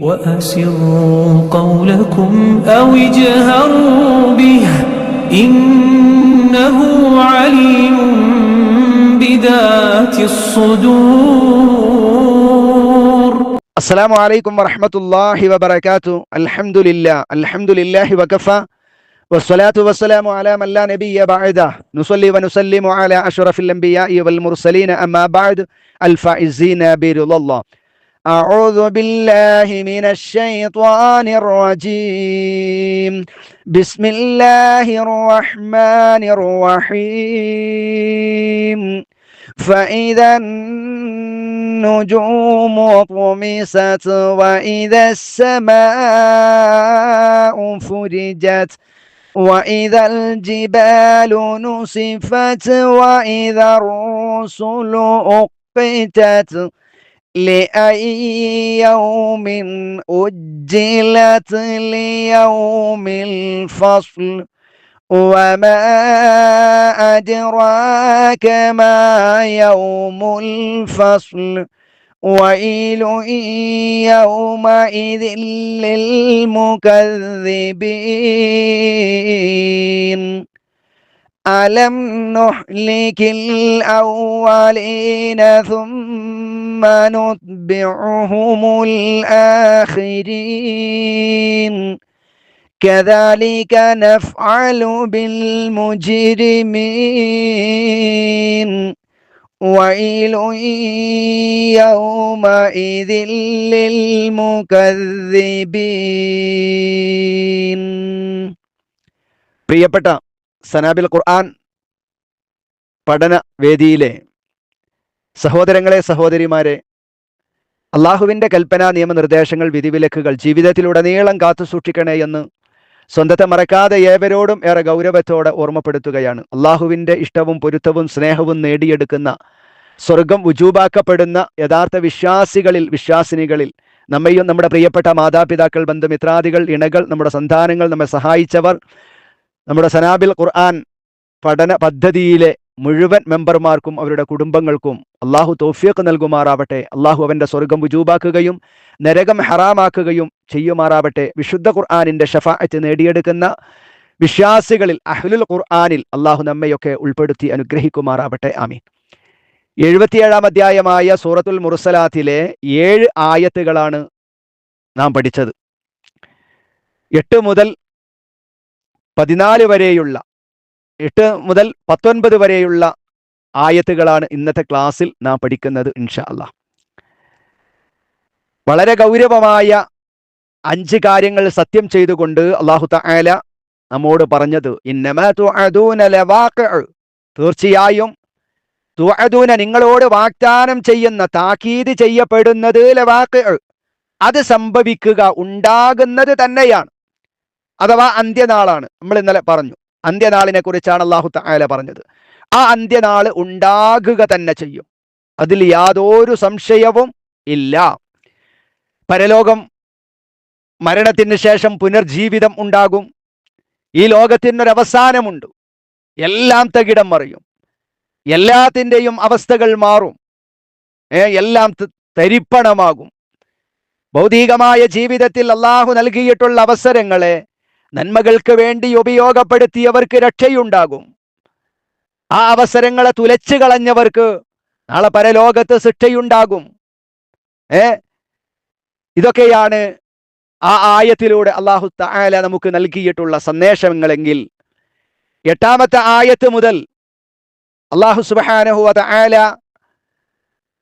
وأسروا قولكم أو اجهروا به إنه عليم بذات الصدور. السلام عليكم ورحمة الله وبركاته. الحمد لله. الحمد لله وكفى. والصلاة والسلام على من لا نبي بعده. نصلي ونسلم على أشرف الأنبياء والمرسلين. أما بعد الفائزين برضا الله. أعوذ بالله من الشيطان الرجيم. بسم الله الرحمن الرحيم. فإذا النجوم طمست وإذا السماء فرجت وإذا الجبال نصفت وإذا الرسل أقتت لأي يوم أجلت ليوم الفصل وما أدراك ما يوم الفصل ويل يومئذ للمكذبين. ألم نهلك الأولين ثم نتبعهم الآخرين كذلك نفعل بالمجرمين ويل يومئذ للمكذبين പ്രിയപ്പെട്ട സനാബിൽ ഖുർആൻ പഠന വേദിയിലെ സഹോദരങ്ങളെ സഹോദരിമാരെ അള്ളാഹുവിന്റെ കൽപ്പന നിയമനിർദ്ദേശങ്ങൾ വിധിവിലക്കുകൾ ജീവിതത്തിലുടനീളം കാത്തു സൂക്ഷിക്കണേ എന്ന് സ്വന്തത്തെ മറക്കാതെ ഏവരോടും ഏറെ ഗൗരവത്തോടെ ഓർമ്മപ്പെടുത്തുകയാണ്. അള്ളാഹുവിന്റെ ഇഷ്ടവും പൊരുത്തവും സ്നേഹവും നേടിയെടുക്കുന്ന സ്വർഗം ഉജൂബാക്കപ്പെടുന്ന യഥാർത്ഥ വിശ്വാസികളിൽ വിശ്വാസിനികളിൽ നമ്മയും നമ്മുടെ പ്രിയപ്പെട്ട മാതാപിതാക്കൾ ബന്ധുമിത്രാദികൾ ഇണകൾ നമ്മുടെ സന്താനങ്ങൾ നമ്മെ സഹായിച്ചവർ നമ്മുടെ സനാബിൽ ഖുർആൻ പഠന പദ്ധതിയിലെ മുഴുവൻ മെമ്പർമാർക്കും അവരുടെ കുടുംബങ്ങൾക്കും അള്ളാഹു തോഫിയൊക്കെ നൽകുമാറാവട്ടെ. അള്ളാഹു അവന്റെ സ്വർഗം വുജൂബാക്കുകയും നരകം ഹറാമാക്കുകയും ചെയ്യുമാറാവട്ടെ. വിശുദ്ധ ഖുർആാനിന്റെ ഷഫാഅത്ത് നേടിയെടുക്കുന്ന വിശ്വാസികളിൽ അഹ്ലുൽ ഖുർആാനിൽ അള്ളാഹു നമ്മയൊക്കെ ഉൾപ്പെടുത്തി അനുഗ്രഹിക്കുമാറാവട്ടെ. ആമീൻ. എഴുപത്തിയേഴാം അധ്യായമായ സൂറത്തുൽ മുർസലാത്തിലെ ഏഴ് ആയത്തുകളാണ് നാം പഠിച്ചത്. എട്ട് മുതൽ പതിനാല് വരെയുള്ള എട്ട് മുതൽ പത്തൊൻപത് വരെയുള്ള ആയത്തുകളാണ് ഇന്നത്തെ ക്ലാസ്സിൽ നാം പഠിക്കുന്നത് ഇൻഷാ അല്ലാ വളരെ ഗൗരവമായ അഞ്ച് കാര്യങ്ങൾ സത്യം ചെയ്തുകൊണ്ട് അള്ളാഹു തആല നമ്മോട് പറഞ്ഞത് തീർച്ചയായും തുഅദൂന നിങ്ങളോട് വാഗ്ദാനം ചെയ്യുന്ന താക്കീത് ചെയ്യപ്പെടുന്നത് ലവാക്ക് അത് സംഭവിക്കുക ഉണ്ടാകുന്നത് തന്നെയാണ്. അഥവാ അന്ത്യനാളാണ്. നമ്മൾ ഇന്നലെ പറഞ്ഞു. അന്ത്യനാളിനെ കുറിച്ചാണ് അള്ളാഹു തആല പറഞ്ഞത്. ആ അന്ത്യനാൾ ഉണ്ടാകുക തന്നെ ചെയ്യും. അതിൽ യാതൊരു സംശയവും ഇല്ല. പരലോകം മരണത്തിന് ശേഷം പുനർജീവിതം ഉണ്ടാകും. ഈ ലോകത്തിനൊരവസാനമുണ്ട്. എല്ലാം തകിടം മറിയും. എല്ലാത്തിന്റെയും അവസ്ഥകൾ മാറും. എല്ലാം തരിപ്പണമാകും. ഭൗതികമായ ജീവിതത്തിൽ അള്ളാഹു നൽകിയിട്ടുള്ള അവസരങ്ങളെ നന്മകൾക്ക് വേണ്ടി ഉപയോഗപ്പെടുത്തിയവർക്ക് രക്ഷയുണ്ടാകും. ആ അവസരങ്ങളെ തുലച്ചു കളഞ്ഞവർക്ക് നാളെ പരലോകത്ത് ശിക്ഷയുണ്ടാകും. ഏ? ഇതൊക്കെയാണ് ആ ആയത്തിലൂടെ അള്ളാഹു താല നമുക്ക് നൽകിയിട്ടുള്ള സന്ദേശങ്ങളെങ്കിൽ എട്ടാമത്തെ ആയത്ത് മുതൽ അള്ളാഹു സുബ്ഹാനഹു വ തആല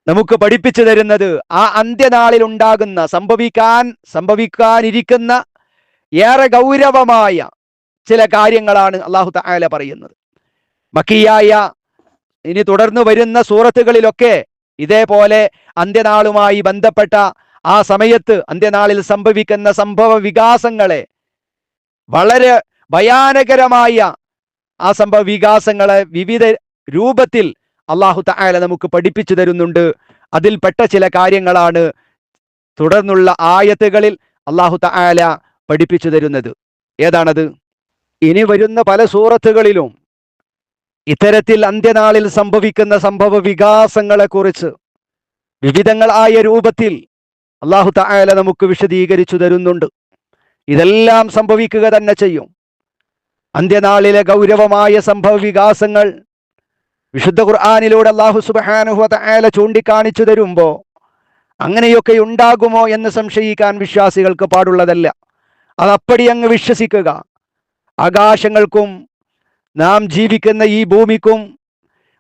നമുക്ക് പഠിപ്പിച്ചു തരുന്നത് ആ അന്ത്യനാളിൽ ഉണ്ടാകുന്ന സംഭവിക്കാൻ സംഭവിക്കാനിരിക്കുന്ന ഏറെ ഗൗരവമായ ചില കാര്യങ്ങളാണ് അള്ളാഹു താല പറയുന്നത്. മക്കിയായ ഇനി തുടർന്നു വരുന്ന സൂറത്തുകളിലൊക്കെ ഇതേപോലെ അന്ത്യനാളുമായി ബന്ധപ്പെട്ട ആ സമയത്ത് അന്ത്യനാളിൽ സംഭവിക്കുന്ന സംഭവ വികാസങ്ങളെ വളരെ ഭയാനകരമായ ആ സംഭവ വികാസങ്ങളെ വിവിധ രൂപത്തിൽ അള്ളാഹു തആല നമുക്ക് പഠിപ്പിച്ചു തരുന്നുണ്ട്. അതിൽപ്പെട്ട ചില കാര്യങ്ങളാണ് തുടർന്നുള്ള ആയത്തുകളിൽ അള്ളാഹു തആല പഠിപ്പിച്ചു തരുന്നത്. ഏതാണത്? ഇനി വരുന്ന പല സൂറത്തുകളിലും ഇത്തരത്തിൽ അന്ത്യനാളിൽ സംഭവിക്കുന്ന സംഭവ വികാസങ്ങളെ കുറിച്ച് വിവിധങ്ങളായ രൂപത്തിൽ അള്ളാഹു തായാല നമുക്ക് വിശദീകരിച്ചു തരുന്നുണ്ട്. ഇതെല്ലാം സംഭവിക്കുക തന്നെ ചെയ്യും. അന്ത്യനാളിലെ ഗൗരവമായ സംഭവ വികാസങ്ങൾ വിശുദ്ധ ഖുർആാനിലൂടെ അള്ളാഹു സുബാനുഹു തായാല ചൂണ്ടിക്കാണിച്ചു തരുമ്പോ അങ്ങനെയൊക്കെ ഉണ്ടാകുമോ എന്ന് സംശയിക്കാൻ വിശ്വാസികൾക്ക് പാടുള്ളതല്ല. അതപ്പടി അങ്ങ് വിശ്വസിക്കുക. ആകാശങ്ങൾക്കും നാം ജീവിക്കുന്ന ഈ ഭൂമിക്കും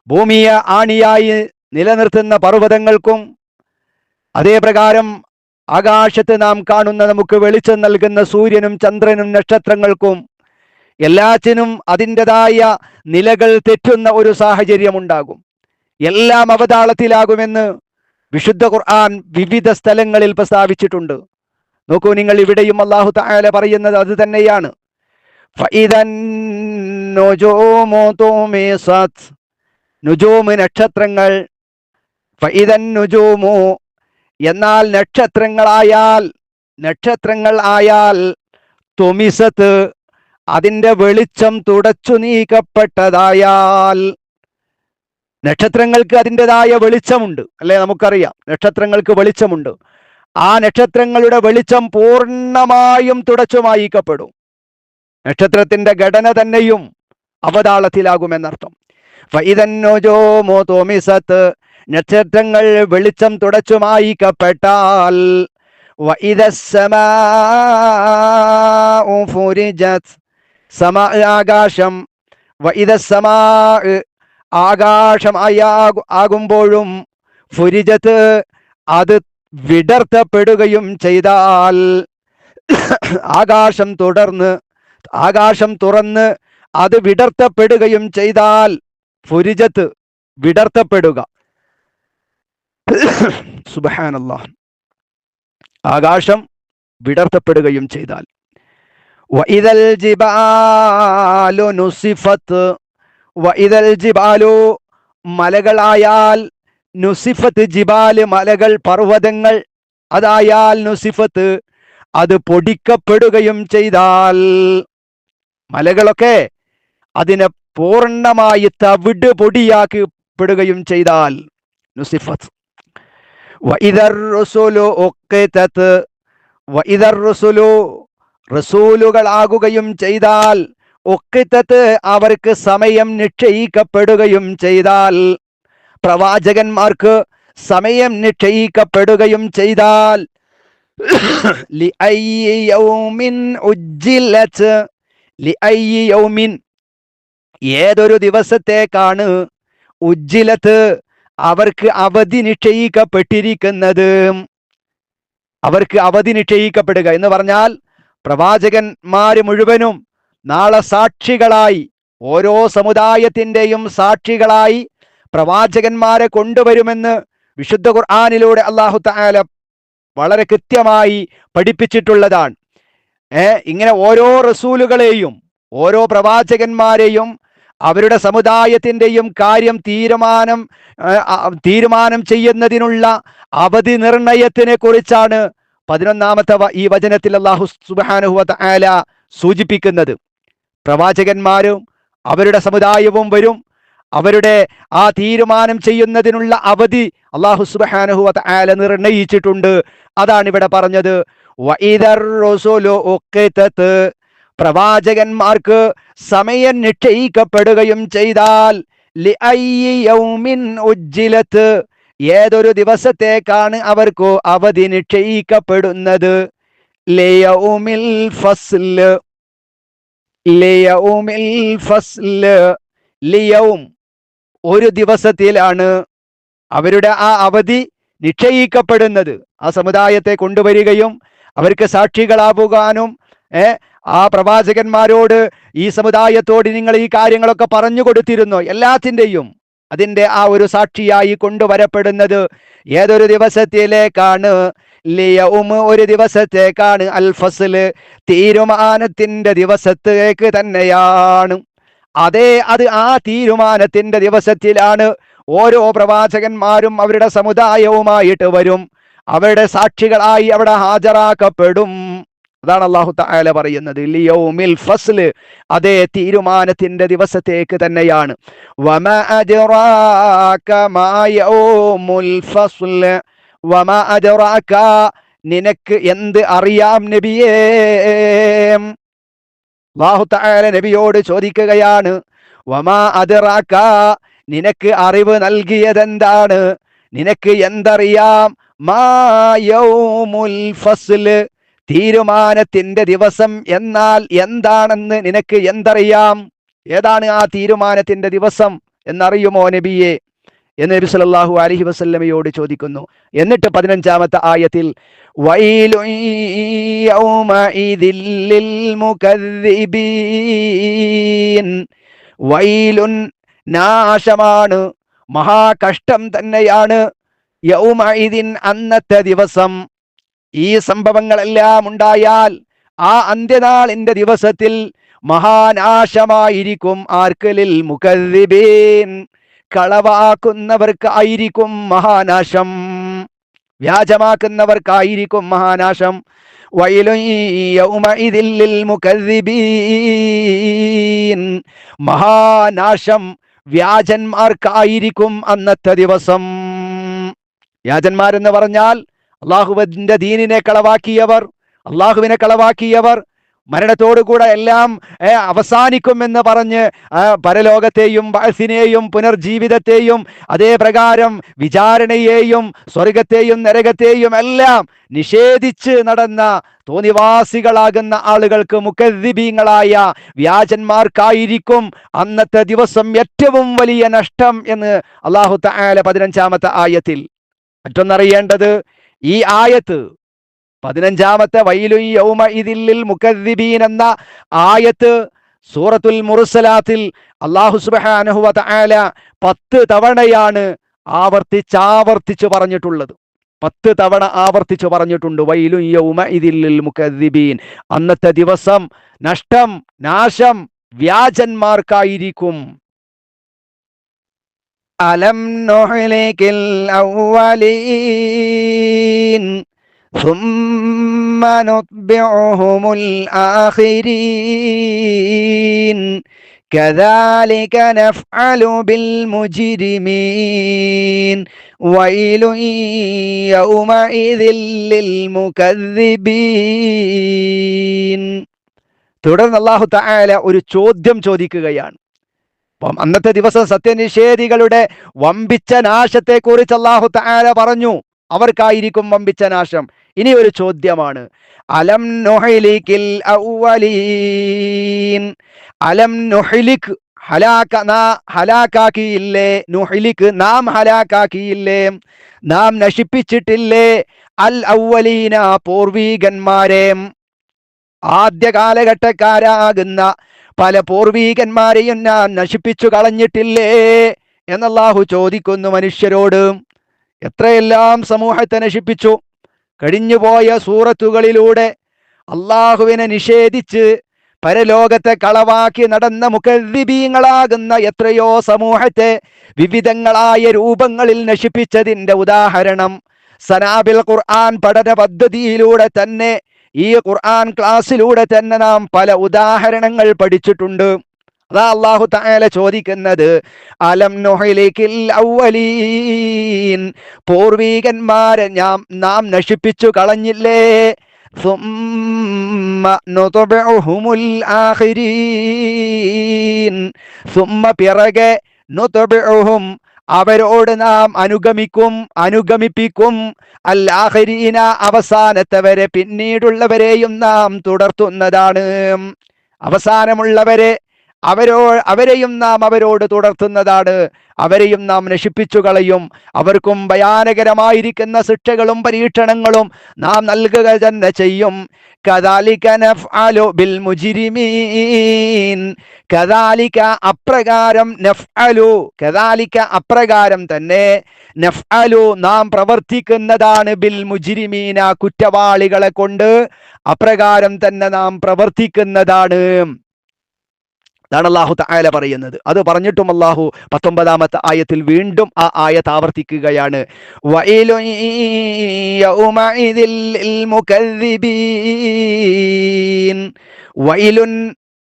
ഭൂമിയെ ആണിയായി നിലനിർത്തുന്ന പർവതങ്ങൾക്കും അതേപ്രകാരം ആകാശത്ത് നാം കാണുന്ന നമുക്ക് വെളിച്ചം നൽകുന്ന സൂര്യനും ചന്ദ്രനും നക്ഷത്രങ്ങൾക്കും എല്ലാറ്റിനും അതിന്റെതായ നിലകൾ തെറ്റുന്ന ഒരു സാഹചര്യമുണ്ടാകും. എല്ലാം അവതാളത്തിലാകുമെന്ന് വിശുദ്ധ ഖുർആൻ വിവിധ സ്ഥലങ്ങളിൽ പ്രസ്താവിച്ചിട്ടുണ്ട്. നോക്കൂ നിങ്ങൾ ഇവിടെയും അള്ളാഹു താല പറയുന്നത് അത് തന്നെയാണ്. നക്ഷത്രങ്ങൾ. എന്നാൽ നക്ഷത്രങ്ങളായാൽ നക്ഷത്രങ്ങൾ ആയാൽ തൊമിസത്ത് അതിന്റെ വെളിച്ചം തുടച്ചു നീക്കപ്പെട്ടതായാൽ നക്ഷത്രങ്ങൾക്ക് അതിന്റെതായ വെളിച്ചമുണ്ട്. അല്ലെ? നമുക്കറിയാം. നക്ഷത്രങ്ങൾക്ക് വെളിച്ചമുണ്ട്. ആ നക്ഷത്രങ്ങളുടെ വെളിച്ചം പൂർണമായും തുടച്ചു മായിക്കപ്പെടും നക്ഷത്രത്തിന്റെ ഘടന തന്നെയും അവതാളത്തിലാകുമെന്നർത്ഥം. നക്ഷത്രങ്ങൾ വെളിച്ചം തുടച്ചു മായിക്കപ്പെട്ടാൽ ആകാശം ആകാശമായി ആകുമ്പോഴും ഫുരിജത്ത് അത് വിടർത്തപ്പെടുകയും ചെയ്താൽ ആകാശം തുടർന്ന് ആകാശം തുറന്ന് അത് വിടർത്തപ്പെടുകയും ചെയ്താൽ ഫുരിജത്ത് വിടർത്തപ്പെടുക. സുബഹാനല്ലാ ആകാശം വിടർത്തപ്പെടുകയും ചെയ്താൽ. വൈതൽ ജിബാലു നുസിഫത്ത് വൈതൽ ജിബാലു മലകളായാൽ നുസിഫത്ത് ജിബാൽ മലകൾ പർവതങ്ങൾ. അതായാൽ നുസിഫത്ത് അത് പൊടിക്കപ്പെടുകയും ചെയ്താൽ മലകളൊക്കെ അതിനെ പൂർണമായി തവിട് പൊടിയാക്കപ്പെടുകയും ചെയ്താൽ നുസിഫത്ത്. റസൂലുകളാകുകയും ചെയ്താൽ ഒക്കിത്തത്ത് അവർക്ക് സമയം നിശ്ചയിക്കപ്പെടുകയും ചെയ്താൽ പ്രവാചകന്മാർക്ക് സമയം നിശ്ചയിക്കപ്പെടുകയും ചെയ്താൽ ഏതൊരു ദിവസത്തേക്കാണ് ഉജ്ജിലത്ത്? അവർക്ക് അവധി നിക്ഷയിക്കപ്പെട്ടിരിക്കുന്നത് അവർക്ക് അവധി നിശ്ചയിക്കപ്പെടുക എന്ന് പറഞ്ഞാൽ പ്രവാചകന്മാര് മുഴുവനും നാളെ സാക്ഷികളായി ഓരോ സമുദായത്തിന്റെയും സാക്ഷികളായി പ്രവാചകന്മാരെ കൊണ്ടുവരുമെന്ന് വിശുദ്ധ ഖുർആാനിലൂടെ അള്ളാഹു താല വളരെ കൃത്യമായി പഠിപ്പിച്ചിട്ടുള്ളതാണ്. ഏ ഇങ്ങനെ ഓരോ റസൂലുകളെയും ഓരോ പ്രവാചകന്മാരെയും അവരുടെ സമുദായത്തിന്റെയും കാര്യം തീരുമാനം തീരുമാനം ചെയ്യുന്നതിനുള്ള അവധി നിർണയത്തിനെ കുറിച്ചാണ് പതിനൊന്നാമത്തെ ഈ വചനത്തിൽ അള്ളാഹു സുബാനുഹുവ ആല സൂചിപ്പിക്കുന്നത്. പ്രവാചകന്മാരും അവരുടെ സമുദായവും വരും അവരുടെ ആ തീരുമാനം ചെയ്യുന്നതിനുള്ള അവധി അള്ളാഹു സുബാനുഹുവ ആല നിർണയിച്ചിട്ടുണ്ട്. അതാണ് ഇവിടെ പറഞ്ഞത്. പ്രവാചകന്മാർക്ക് സമയം നിശ്ചയിക്കപ്പെടുകയും ചെയ്താൽ ഏതൊരു ദിവസത്തേക്കാണ് അവർക്ക് അവധി നിശ്ചയിക്കപ്പെടുന്നത്? ലയൗമിൽ ലിയൗമിൽ ഫസ്ല്. ലിയൗം ഒരു ദിവസത്തിലാണ് അവരുടെ ആ അവധി നിക്ഷയിക്കപ്പെടുന്നത് ആ സമുദായത്തെ കൊണ്ടുവരികയും അവർക്ക് സാക്ഷികളാവുകാനും ആ പ്രവാചകന്മാരോട് ഈ സമുദായത്തോട് നിങ്ങൾ ഈ കാര്യങ്ങളൊക്കെ പറഞ്ഞു കൊടുത്തിരുന്നു. എല്ലാത്തിന്റെയും അതിന്റെ ആ ഒരു സാക്ഷിയായി കൊണ്ടുവരപ്പെടുന്നത് ഏതൊരു ദിവസത്തിലേക്കാണ്? ലിയവും ഒരു ദിവസത്തേക്കാണ്. അൽഫസിൽ തീരുമാനത്തിന്റെ ദിവസത്തേക്ക് തന്നെയാണ്. അതേ അത് ആ തീരുമാനത്തിന്റെ ദിവസത്തിലാണ് ഓരോ പ്രവാചകന്മാരും അവരുടെ സമുദായവുമായിട്ട് വരും. അവരുടെ സാക്ഷികളായി അവിടെ ഹാജരാക്കപ്പെടും. അതാണ് അള്ളാഹു തആല പറയുന്നത്. ലിയോമിൽ ഫസ്ല് അതേ തീരുമാനത്തിന്റെ ദിവസത്തേക്ക് തന്നെയാണ്. നിനക്ക് എന്ത് അറിയാം നബിയേ? തആല നബിയോട് ചോദിക്കുകയാണ് വമാ അതിറാക്ക നിനക്ക് അറിവ് നൽകിയതെന്താണ്? നിനക്ക് എന്തറിയാം? തീരുമാനത്തിന്റെ ദിവസം എന്നാൽ എന്താണെന്ന് നിനക്ക് എന്തറിയാം? ഏതാണ് ആ തീരുമാനത്തിന്റെ ദിവസം എന്നറിയുമോ നബിയെ? എന്ന് നബി സല്ലല്ലാഹു അലൈഹി വസല്ലമയോട് ചോദിക്കുന്നു. എന്നിട്ട് പതിനഞ്ചാമത്തെ ആയത്തിൽ വൈലുൻ നാശമാണ് മഹാകഷ്ടം തന്നെയാണ്. യൗമഇദിൻ അന്നത്തെ ദിവസം ഈ സംഭവങ്ങളെല്ലാം ഉണ്ടായാൽ ആ അന്ത്യനാളിന്റെ ദിവസത്തിൽ മഹാനാശമായിരിക്കും ആർക്കലിൽ മുകദ്ദിബീൻ. കളവാക്കുന്നവർക്കായിരിക്കും മഹാനാശം. വ്യാജമാക്കുന്നവർക്കായിരിക്കും മഹാനാശം. മഹാനാശം വ്യാജന്മാർക്കായിരിക്കും അന്നത്തെ ദിവസം. വ്യാജന്മാരെന്ന് പറഞ്ഞാൽ അള്ളാഹുവിന്റെ ദീനിനെ കളവാക്കിയവർ അള്ളാഹുവിനെ കളവാക്കിയവർ മരണത്തോടുകൂടെ എല്ലാം അവസാനിക്കുമെന്ന് പറഞ്ഞ് പരലോകത്തെയും ബാസിനെയും പുനർജീവിതത്തെയും അതേ പ്രകാരം വിചാരണയെയും സ്വർഗത്തെയും നരകത്തെയും എല്ലാം നിഷേധിച്ച് നടന്ന തോന്നിവാസികളാകുന്ന ആളുകൾക്ക് മുഖദ്ദിബീങ്ങളായ വ്യാജന്മാർക്കായിരിക്കും അന്നത്തെ ദിവസം ഏറ്റവും വലിയ നഷ്ടം എന്ന് അള്ളാഹു തആല പതിനഞ്ചാമത്തെ ആയത്തിൽ മറ്റൊന്നറിയേണ്ടത്. ഈ ആയത്ത് പതിനഞ്ചാമത്തെ വൈലു യൗമ ഇതില്ലിൽ മുക്കദ്ദിബീൻ എന്ന ആയത്ത് സൂറത്തുൽ മുറുസലാത്തിൽ അള്ളാഹു സുബ്ഹാനഹു വ തആല പത്ത് തവണയാണ് ആവർത്തിച്ചാവർത്തിച്ച് പറഞ്ഞിട്ടുള്ളത്. പത്ത് തവണ ആവർത്തിച്ച് പറഞ്ഞിട്ടുണ്ട്. വൈലു യൗമ ഇതിൽ മുക്കദ്ദിബീൻ അന്നത്തെ ദിവസം നഷ്ടം നാശം വ്യാജന്മാർക്കായിരിക്കും. അലം നൊഹലേക്കിൽ ثم نتبعهم الآخرين كذلك نفعل بالمجرمين ويل يومئذ للمكذبين തുടർന്ന് അള്ളാഹു തആല ഒരു ചോദ്യം ചോദിക്കുകയാണ് അപ്പം അന്നത്തെ ദിവസം സത്യനിഷേധികളുടെ വമ്പിച്ച നാശത്തെക്കുറിച്ച് അള്ളാഹു തആല പറഞ്ഞു അവർക്കായിരിക്കും വമ്പിച്ച നാശം. ഇനി ഒരു ചോദ്യമാണ്. അലം നൊഹലിക്കിൽ അലം നൊഹലിക് ഹലാക്ക നാ ഹലാക്കാക്കിയില്ലേ? നുഹലിക്ക് നാം ഹലാക്കാക്കിയില്ലേ? നാം നശിപ്പിച്ചിട്ടില്ലേ? അൽ ഔവലീന പൂർവീകന്മാരെ. ആദ്യ കാലഘട്ടക്കാരാകുന്ന പല പൂർവീകന്മാരെയും ഞാൻ നശിപ്പിച്ചു കളഞ്ഞിട്ടില്ലേ? എന്നല്ലാഹു ചോദിക്കുന്നു മനുഷ്യരോട്. എത്രയെല്ലാം സമൂഹത്തെ നശിപ്പിച്ചു? കഴിഞ്ഞുപോയ സൂറത്തുകളിലൂടെ അള്ളാഹുവിനെ നിഷേധിച്ച് പരലോകത്തെ കളവാക്കി നടന്ന മുഖദ്ദിബീങ്ങളാകുന്ന എത്രയോ സമൂഹത്തെ വിവിധങ്ങളായ രൂപങ്ങളിൽ നശിപ്പിച്ചതിന്റെ ഉദാഹരണം സനാബിൽ ഖുർആൻ പഠന പദ്ധതിയിലൂടെ തന്നെ ഈ ഖുർആൻ ക്ലാസ്സിലൂടെ തന്നെ നാം പല ഉദാഹരണങ്ങൾ പഠിച്ചിട്ടുണ്ട്. അതാ അള്ളാഹു താല ചോദിക്കുന്നത് അലം നൊഹയിലേക്കിൽ ഔവലീൻ പൂർവീകന്മാരെ ഞാൻ നാം നശിപ്പിച്ചു കളഞ്ഞില്ലേ? പിറകെ അവരോട് നാം അനുഗമിക്കും അനുഗമിപ്പിക്കും. അല്ലാഹരീന അവസാനത്തവരെ പിന്നീടുള്ളവരെയും നാം തുടർത്തുന്നതാണ്. അവസാനമുള്ളവരെ അവരോ അവരെയും നാം അവരോട് തുടർത്തുന്നതാണ്. അവരെയും നാം നശിപ്പിച്ചു കളയും. അവർക്കും ഭയാനകരമായിരിക്കുന്ന ശിക്ഷകളും പരീക്ഷണങ്ങളും നാം നൽകുക തന്നെ ചെയ്യും. ബിൽ മുജ്രിമീൻ. കദാലിക അപ്രകാരം നഫ്അലു കദാലിക അപ്രകാരം തന്നെ നഫ്അലു നാം പ്രവർത്തിക്കുന്നതാണ് ബിൽ മുജിരിമീന കുറ്റവാളികളെ കൊണ്ട്. അപ്രകാരം തന്നെ നാം പ്രവർത്തിക്കുന്നതാണ്. അതാണ് അള്ളാഹു തആല പറയുന്നത്. അത് പറഞ്ഞിട്ടും അള്ളാഹു പത്തൊമ്പതാമത്തെ ആയത്തിൽ വീണ്ടും ആ ആയത്ത് ആവർത്തിക്കുകയാണ്.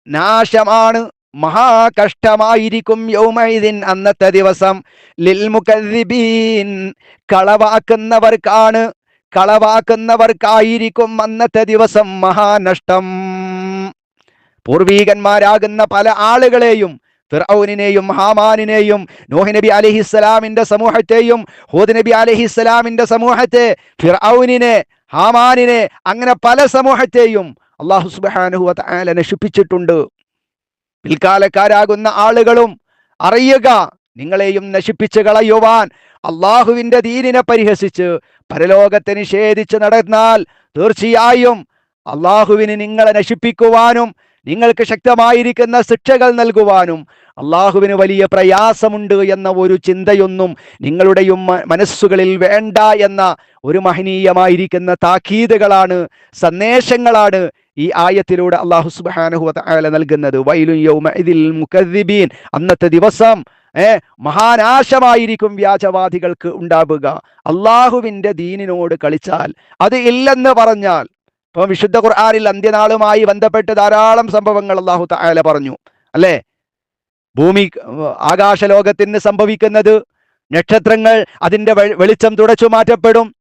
നാശമാണ് മഹാകഷ്ടമായിരിക്കും യൗമൈദിൻ അന്നത്തെ ദിവസം. ലിൽ മുകദ്ദിബീൻ കളവാക്കുന്നവർക്കാണ് കളവാക്കുന്നവർക്കായിരിക്കും അന്നത്തെ ദിവസം മഹാനഷ്ടം. പൂർവീകന്മാരാകുന്ന പല ആളുകളെയും ഫിർഔനിനെയും ഹാമാനിനെയും നോഹ് നബി അലഹിസ്സലാമിന്റെ സമൂഹത്തെയും ഹൂദ് നബി അലഹിസ്സലാമിന്റെ സമൂഹത്തെ ഫിർഔനിനെ ഹാമാനിനെ അങ്ങനെ പല സമൂഹത്തെയും അള്ളാഹു സുബ്ഹാനഹു വ തആല നശിപ്പിച്ചിട്ടുണ്ട്. പിൽക്കാലക്കാരാകുന്ന ആളുകളും അറിയുക നിങ്ങളെയും നശിപ്പിച്ചു കളയുവാൻ അള്ളാഹുവിന്റെ ദീനിനെ പരിഹസിച്ച് പരലോകത്തെ നിഷേധിച്ച് നടന്നാൽ തീർച്ചയായും അള്ളാഹുവിന് നിങ്ങളെ നശിപ്പിക്കുവാനും നിങ്ങൾക്ക് ശക്തമായിരിക്കുന്ന ശിക്ഷകൾ നൽകുവാനും അള്ളാഹുവിന് വലിയ പ്രയാസമുണ്ട് എന്ന ഒരു ചിന്തയൊന്നും നിങ്ങളുടെയും മനസ്സുകളിൽ വേണ്ട എന്ന ഒരു മഹനീയമായിരിക്കുന്ന താക്കീതുകളാണ് സന്ദേശങ്ങളാണ് ഈ ആയത്തിലൂടെ അള്ളാഹു സുബ്ഹാനഹു വ തആല നൽകുന്നത് മുകദ്ദിബീൻ. അന്നത്തെ ദിവസം ഏ മഹാനാശമായിരിക്കും വ്യാജവാദികൾക്ക് ഉണ്ടാവുക. അള്ളാഹുവിന്റെ ദീനിനോട് കളിച്ചാൽ അത് ഇല്ലെന്ന് പറഞ്ഞാൽ ഇപ്പൊ വിശുദ്ധ ഖുർആാനിൽ അന്ത്യനാളുമായി ബന്ധപ്പെട്ട് ധാരാളം സംഭവങ്ങൾ അള്ളാഹു താല പറഞ്ഞു. അല്ലേ? ഭൂമി ആകാശ ആകാശലോകത്തിന് സംഭവിക്കുന്നത് നക്ഷത്രങ്ങൾ അതിന്റെ വെളിച്ചം തുടച്ചു മാറ്റപ്പെടും.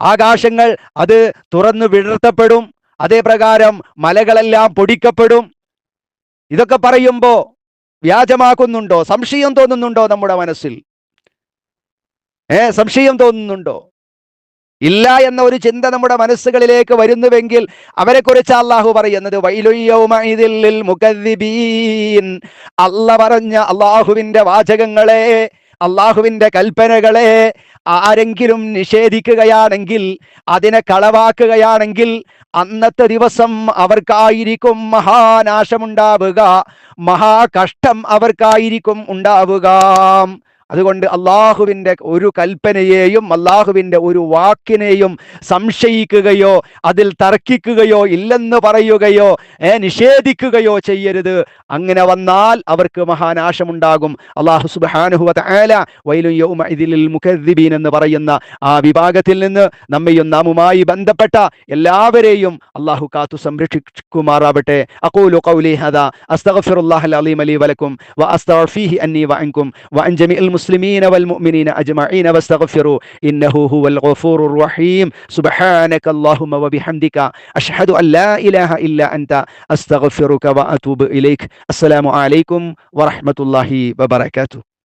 ആകാശങ്ങൾ അത് തുറന്നു വിടർത്തപ്പെടും. അതേപ്രകാരം മലകളെല്ലാം പൊടിക്കപ്പെടും. ഇതൊക്കെ പറയുമ്പോ വ്യാജമാക്കുന്നുണ്ടോ? സംശയം തോന്നുന്നുണ്ടോ നമ്മുടെ മനസ്സിൽ? ഏ സംശയം തോന്നുന്നുണ്ടോ? ഇല്ല എന്ന ഒരു ചിന്ത നമ്മുടെ മനസ്സുകളിലേക്ക് വരുന്നുവെങ്കിൽ അവരെ കുറിച്ച് അള്ളാഹു പറയുന്നത് അള്ള പറഞ്ഞ അള്ളാഹുവിന്റെ വാചകങ്ങളെ അള്ളാഹുവിന്റെ കൽപ്പനകളെ ആരെങ്കിലും നിഷേധിക്കുകയാണെങ്കിൽ അതിനെ കളവാക്കുകയാണെങ്കിൽ അന്നത്തെ ദിവസം അവർക്കായിരിക്കും മഹാനാശമുണ്ടാവുക മഹാകഷ്ടം അവർക്കായിരിക്കും ഉണ്ടാവുക. അതുകൊണ്ട് അള്ളാഹുവിന്റെ ഒരു കൽപ്പനയെയും അള്ളാഹുവിന്റെ ഒരു വാക്കിനെയും സംശയിക്കുകയോ അതിൽ തർക്കിക്കുകയോ ഇല്ലെന്ന് പറയുകയോ നിഷേധിക്കുകയോ ചെയ്യരുത്. അങ്ങനെ വന്നാൽ അവർക്ക് മഹാനാശമുണ്ടാകും. അള്ളാഹു മുകദ്ദിബീൻ എന്ന് പറയുന്ന ആ വിഭാഗത്തിൽ നിന്ന് നമ്മയും നാമുമായി ബന്ധപ്പെട്ട എല്ലാവരെയും അള്ളാഹു കാത്തു സംരക്ഷിക്കുമാറാവട്ടെ. അഖൂലു ഖൗലി ഹദ അസ്തഗ്ഫിറുല്ലാഹൽ അലീം അലി വലക്കും വഅസ്തഗ്ഫീഹി അന്നി വഅൻകും വഅൻ ജമീഇൽ മുസ്ലിമീന വൽ മുഅ്മിനീന അജ്മഈന വസ്തഗ്ഫിറു ഇന്നഹു ഹുവൽ ഗഫൂറുർ റഹീം സുബ്ഹാനക അല്ലാഹുമ്മ വബിഹംദിക അഷ്ഹദു അൻ ലാ ഇലാഹ ഇല്ലാ അൻത അസ്തഗ്ഫിറുക വഅതൂബു ഇലൈക് അസ്സലാമു അലൈക്കും വറഹ്മത്തുള്ളാഹി വബറകാതുഹു